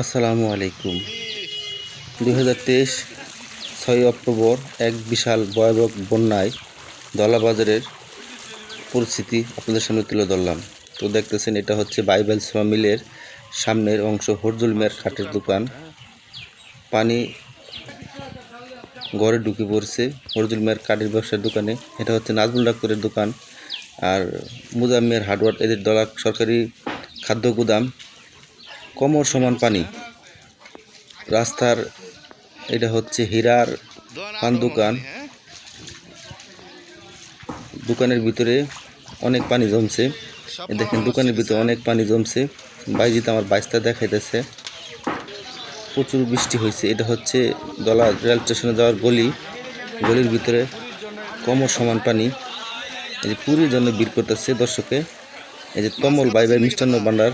আসসালামু আলাইকুম। দুই হাজার তেইশ ছয় অক্টোবর এক বিশাল ভয়াবহ বন্যায় দলাবাজারের পরিস্থিতি আপনাদের সামনে তুলে ধরলাম। তো দেখতেছেন, এটা হচ্ছে বাইবেল সোয়া মিলের সামনের অংশ, হরজুল মেয়ের খাটের দোকান। পানি ঘরে ঢুকে পড়ছে হরজুল মেয়ের কাঠের ব্যবসার দোকানে। এটা হচ্ছে নাজমুল ডাক্তারের দোকান। আর মুজাম্মের হার্ডওয়ার এদের দলা সরকারি খাদ্য গুদাম। কমর সমান পানি। রাস্তার এটা হচ্ছে হীরার পান দোকান। দোকানের ভিতরে অনেক পানি জমছে। দেখেন, দোকানের ভিতরে অনেক পানি জমছে। বাইজিতে আমার বাইসটা দেখাইতেছে। প্রচুর বৃষ্টি হয়েছে। এটা হচ্ছে দলা রেল স্টেশনে যাওয়ার গলি। গলির ভিতরে কমর সমান পানি। এই যে পুরীর জন্য ভিড় করতেছে দর্শকে। এই যে তমল বাইবাই মিষ্টান্ন ভাণ্ডার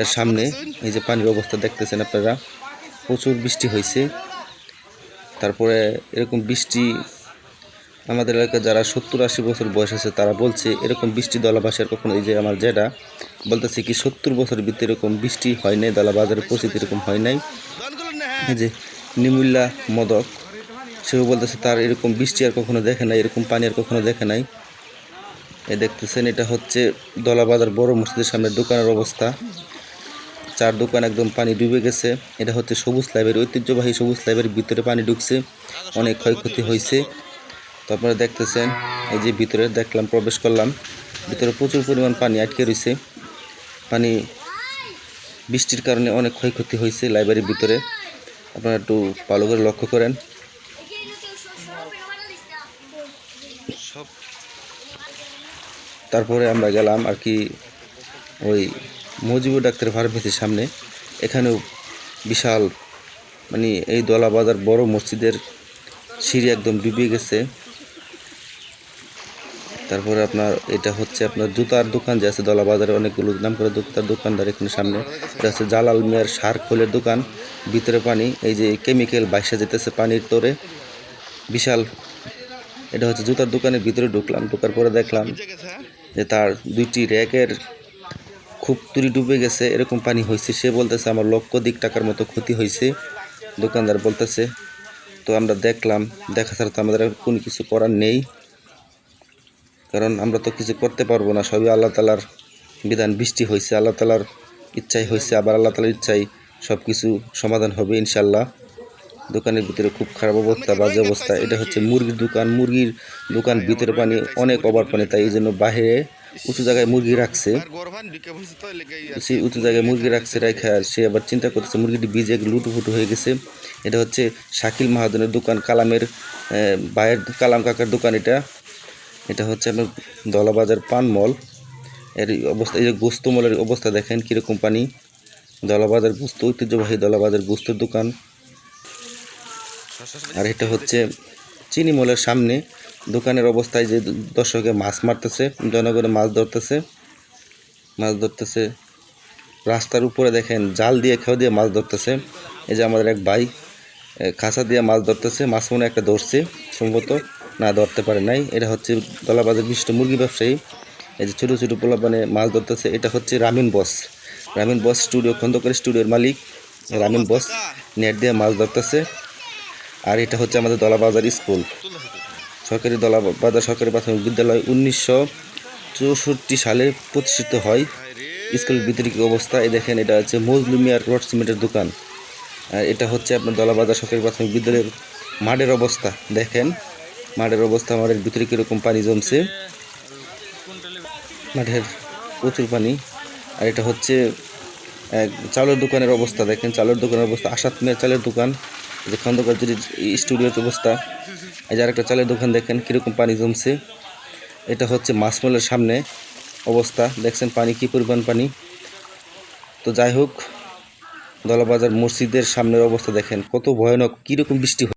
এর সামনে এই যে পানির অবস্থা দেখতেছেন আপনারা, প্রচুর বৃষ্টি হয়েছে। তারপরে এরকম বৃষ্টি আমাদের এলাকায় যারা সত্তর আশি বছর বয়স আছে, তারা বলছে এরকম বৃষ্টি দলাবাসের কখনো, এই যে আমার জেডা, বলতেছে কি সত্তর বছর ভিতরে এরকম বৃষ্টি হয় নাই দলা বাজারের পরিস্থিতি এরকম হয় নাই। এই যে নিমুল্লা মদক, সেও বলতেছে তার এরকম বৃষ্টি আর কখনো দেখে নাই, এরকম পানি আর কখনো দেখে নাই। এ দেখতেছেন, এটা হচ্ছে দলাবাজার বড় মসজিদের সামনে দোকানের অবস্থা। চার দোকান একদম পানি ডুবে গেছে। এটা হচ্ছে সবুজ লাইব্রেরি ঐতিহ্যবাহী সবুজ লাইব্রেরির ভিতরে পানি ঢুকছে। অনেক ক্ষয়ক্ষতি হয়েছে। তো আপনারা দেখতেছেন, এই যে ভিতরে দেখলাম, প্রবেশ করলাম। ভিতরে প্রচুর পরিমাণ পানি আটকে রয়েছে। পানি বৃষ্টির কারণে অনেক ক্ষয়ক্ষতি হয়েছে লাইব্রেরির ভিতরে। আপনারা একটু ভালো করে লক্ষ্য করেন। তারপরে আমরা গেলাম আর কি ওই মজিবুর ডাক্তার ফার্মেসির সামনে এখানেও বিশাল মানে এই দলা বাজার বড় মসজিদের সিঁড়ি একদম ডুবে গেছে। তারপরে আপনার এটা হচ্ছে আপনার জুতার দোকান যে আছে দলা বাজারে অনেকগুলো নাম করে জুতার দোকানদার এখানে সামনে। এটা হচ্ছে জালাল মিয়ার সার খোলের দোকান। ভিতরে পানি, এই যে কেমিক্যাল বাইসা যেতেছে পানির তোরে। বিশাল, এটা হচ্ছে জুতার দোকানের ভিতরে ঢুকলাম, ঢোকার পরে দেখলাম যে তার দুইটি র্যাকের খুব তুরি ডুবে গেছে, এরকম পানি হয়েছে। সে বলতেছে, আমার লক্ষ দিক টাকার মতো ক্ষতি হয়েছে। দোকানদার বলতেছে, তো আমরা দেখলাম, দেখা ছাড়া তো আমাদের কোনো কিছু করার নেই। কারণ আমরা তো কিছু করতে পারব না। সবই আল্লাহ তালার বিধান। বৃষ্টি হয়েছে, আল্লাহ তালার ইচ্ছাই হয়েছে। আবার আল্লাহ তালার ইচ্ছাই সব কিছু সমাধান হবে ইনশাল্লাহ দোকানের ভিতরে খুব খারাপ অবস্থা, বাজে অবস্থা। এটা হচ্ছে মুরগির দোকান। মুরগির দোকান ভিতরে পানি, অনেক অভার পানি। তাই এই জন্য বাহিরে উঁচু জায়গায় মুরগি রাখছে। সে উঁচু জায়গায় মুরগি রাখছে রেখে আর সে আবার চিন্তা করতেছে মুরগিটি বীজে লুটু ফুটু হয়ে গেছে। এটা হচ্ছে শাকিল মাহাদনের দোকান কালামের ভাইয়ের কালাম কাকার দোকান এটা। এটা হচ্ছে আপনার দলাবাজার পান মল। এর অবস্থা এই যে গোস্ত মলের অবস্থা দেখেন কীরকম পানি। দলাবাজার গোস্ত ঐতিহ্যবাহী দলাবাজার গোস্তের দোকান। আর এটা হচ্ছে চিনি মলের সামনে। দোকানের অবস্থায় যে দর্শকে মাছ মারতেছে, জনগণে মাছ ধরতেছে মাছ ধরতেছে। রাস্তার উপরে দেখেন জাল দিয়ে খেয়ে দিয়ে মাছ ধরতেছে। এই যে আমাদের এক ভাই খাঁচা দিয়ে মাছ ধরতেছে, মাছ মনে একটা ধরছে, সম্ভবত না ধরতে পারে নাই। এটা হচ্ছে দলাবাজার বিশিষ্ট মুরগি ব্যবসায়ী। এই যে ছোটো ছোটো পোলাপানে মাছ ধরতেছে, এটা হচ্ছে Ramin boss. Ramin boss studio, Khandakar স্টুডিওর মালিক, রামিন বস। নেট দিয়ে মাছ ধরতেছে। আর এটা হচ্ছে আমাদের দলাবাজার স্কুল। সরকারি দলাবাজার সরকারি প্রাথমিক বিদ্যালয় উনিশশো চৌষট্টি সালে প্রতিষ্ঠিত হয়। স্কুলের ভিতরে কি অবস্থা, এই দেখেন এটা হচ্ছে মজলুমিয়ার রড সিমেন্টের দোকান। আর এটা হচ্ছে আপনার দলাবাজার সরকারি প্রাথমিক বিদ্যালয়ের মাঠের অবস্থা, দেখেন। মাঠের অবস্থা, মাঠের ভিতরে কীরকম পানি জমছে। মাঠের প্রচুর পানি। আর এটা হচ্ছে চালের দোকানের অবস্থা, দেখেন। চালের দোকানের অবস্থা আসাত মেয়ের চালের দোকান। যে খন্দকার স্টুডিওর অবস্থা। এই যে আরেকটা চালের দোকান দেখেন, কীরকম পানি জমছে। এটা হচ্ছে মাসমলের সামনে অবস্থা। দেখছেন পানি, কি পরিমাণ পানি। তো যাই হোক, দলাবাজার মসজিদের সামনের অবস্থা দেখেন, কত ভয়ানক, কীরকম বৃষ্টি